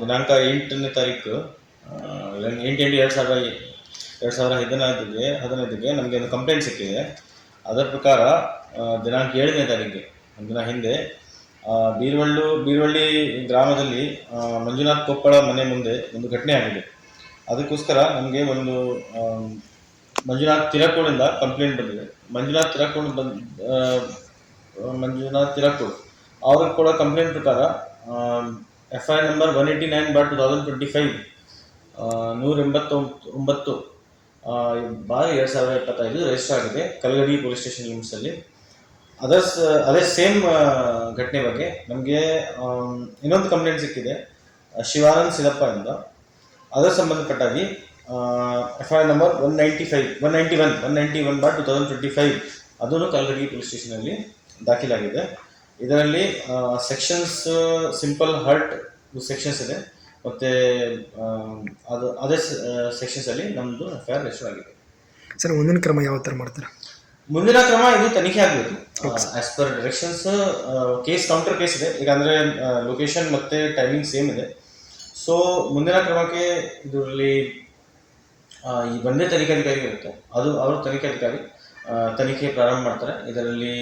ದಿನಾಂಕ ಎಂಟನೇ ತಾರೀಕು ಎಂಟು ಎಂಟು ಎರಡು ಸಾವಿರ ಎರಡು ಸಾವಿರ ಹದಿನೈದಿಗೆ ಹದಿನೈದಕ್ಕೆ ನಮಗೆ ಒಂದು ಕಂಪ್ಲೇಂಟ್ ಸಿಕ್ಕಿದೆ. ಅದರ ಪ್ರಕಾರ ದಿನಾಂಕ ಏಳನೇ ತಾರೀಕಿಗೆ ಒಂದು ದಿನ ಹಿಂದೆ ಬೀರ್ವಳ್ಳು, ಬೀರ್ವಳ್ಳಿ ಗ್ರಾಮದಲ್ಲಿ ಮಂಜುನಾಥ್ ಕೊಪ್ಪಳ ಮನೆ ಮುಂದೆ ಒಂದು ಘಟನೆ ಆಗಿದೆ. ಅದಕ್ಕೋಸ್ಕರ ನಮಗೆ ಒಂದು ಮಂಜುನಾಥ್ ತಿರಕೋಳಿಂದ ಕಂಪ್ಲೇಂಟ್ ಬಂದಿದೆ. ಮಂಜುನಾಥ್ ತಿರಕೋಳ್ ಬಂದ್ ಮಂಜುನಾಥ್ ತಿರಕೋಳ್ ಅವ್ರಿಗೆ ಕೊಡೋ ಕಂಪ್ಲೇಂಟ್ ಪ್ರಕಾರ F I number one eighty nine bar two thousand twenty five ನೂರ ಎಂಬತ್ತೊಂಬತ್ತು ಬಾರ್ ಎರಡು ಸಾವಿರದ ಇಪ್ಪತ್ತೈದು ರಿಜಿಸ್ಟರ್ ಆಗಿದೆ ಕಲ್ಗಡಿ ಪೊಲೀಸ್ ಸ್ಟೇಷನ್ ಲಿಮಿಟ್ಸಲ್ಲಿ ಅದರ್ಸ್ ಅದೇ ಸೇಮ್ ಘಟನೆ ಬಗ್ಗೆ ನಮಗೆ ಇನ್ನೊಂದು ಕಂಪ್ಲೇಂಟ್ ಸಿಕ್ಕಿದೆ ಶಿವಾನಂದ್ ಸಿದಪ್ಪ ಇಂದ. ಅದರ ಸಂಬಂಧಪಟ್ಟಾಗಿ F I number one ninety five one ninety one one ninety one bar two thousand twenty five ಅದನ್ನು ಕಲ್ಗಡಿ ಪೊಲೀಸ್ ಸ್ಟೇಷನಲ್ಲಿ ದಾಖಲಾಗಿದೆ. ಇದರಲ್ಲಿ ಸೆಕ್ಷನ್ಸ್ ಸಿಂಪಲ್ ಹರ್ಟ್ ಸೆಕ್ಷನ್ಸ್ ಇದೆ. ಮತ್ತು ಅದು ಅದೇ ಸೆಕ್ಷನ್ಸಲ್ಲಿ ನಮ್ಮದು ಎಫ್ ಐ ಆರ್ ರಿಜಿಸ್ಟರ್ ಆಗಿದೆ. ಸರ್ ಮುಂದಿನ ಕ್ರಮ ಯಾವ ಥರ ಮಾಡ್ತಾರೆ? ಮುಂದಿನ ಕ್ರಮ ಇದು ತನಿಖೆ ಆಗಬೇಕು. As per directions case counter case ಇದೆ. ಈಗ ಅಂದರೆ ಲೊಕೇಶನ್ ಮತ್ತು ಟೈಮಿಂಗ್ ಸೇಮ್ ಇದೆ. ಸೊ ಮುಂದಿನ ಕ್ರಮಕ್ಕೆ ಇದರಲ್ಲಿ ಈ ಒಂದೇ ತನಿಖಾಧಿಕಾರಿ ಇರುತ್ತೆ. ಅದು ಅವರು ತನಿಖಾಧಿಕಾರಿ ತನಿಖೆ ಪ್ರಾರಂಭ ಮಾಡ್ತಾರೆ. ಇದರಲ್ಲಿ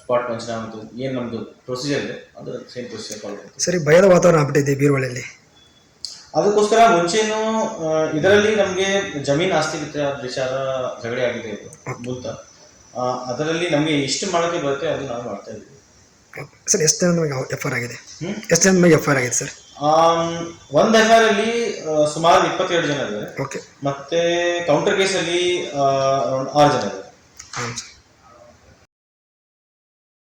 ಸ್ಪಾಟ್ ಪಂಚನಾಮ ಏನು ನಮ್ಮದು ಪ್ರೊಸೀಜರ್ ಇದೆ ಅದು ಸೇಮ್ ಪ್ರೊಸೀಜರ್ ಫಾಲೋ ಸರಿ ಭಯದ ವಾತಾವರಣ ಆಗ್ಬಿಟ್ಟಿದೆ ಬೀರುವಳಿಯಲ್ಲಿ ಅದಕ್ಕೋಸ್ಕರ ಮುಂಚೆನೂ ಇದರಲ್ಲಿ ನಮಗೆ ಜಮೀನು ಆಸ್ತಿ ವಿಚಾರ ವಿಚಾರ ಜಗಡೆ ಆಗಿದೆ ಇದು ಮೂಲತಃ. ಅದರಲ್ಲಿ ನಮಗೆ ಎಷ್ಟು ಮಾಡೋಕ್ಕೆ ಬರುತ್ತೆ ಅದು ನಾವು ಮಾಡ್ತಾ ಇದ್ದೀವಿ. ಸರ್ ಎಷ್ಟು ಜನ ನಮಗೆ ಎಫ್ ಆರ್ ಆಗಿದೆ? ಹ್ಞೂ ಎಷ್ಟು ಜನ ನಮಗೆ ಎಫ್ ಆರ್ ಆಗಿದೆ ಸರ್? ಒಂದು ಎಫ್ ಐ ಅಲ್ಲಿ ಸುಮಾರು ಇಪ್ಪತ್ತೆರಡು ಜನ ಇದ್ದಾರೆ. ಓಕೆ ಮತ್ತೆ ಕೌಂಟರ್ ಕೇಸಲ್ಲಿ ಅರೌಂಡ್ ಆರು ಜನ ಇದ್ದಾರೆ. ಹಾಂ ಸರ್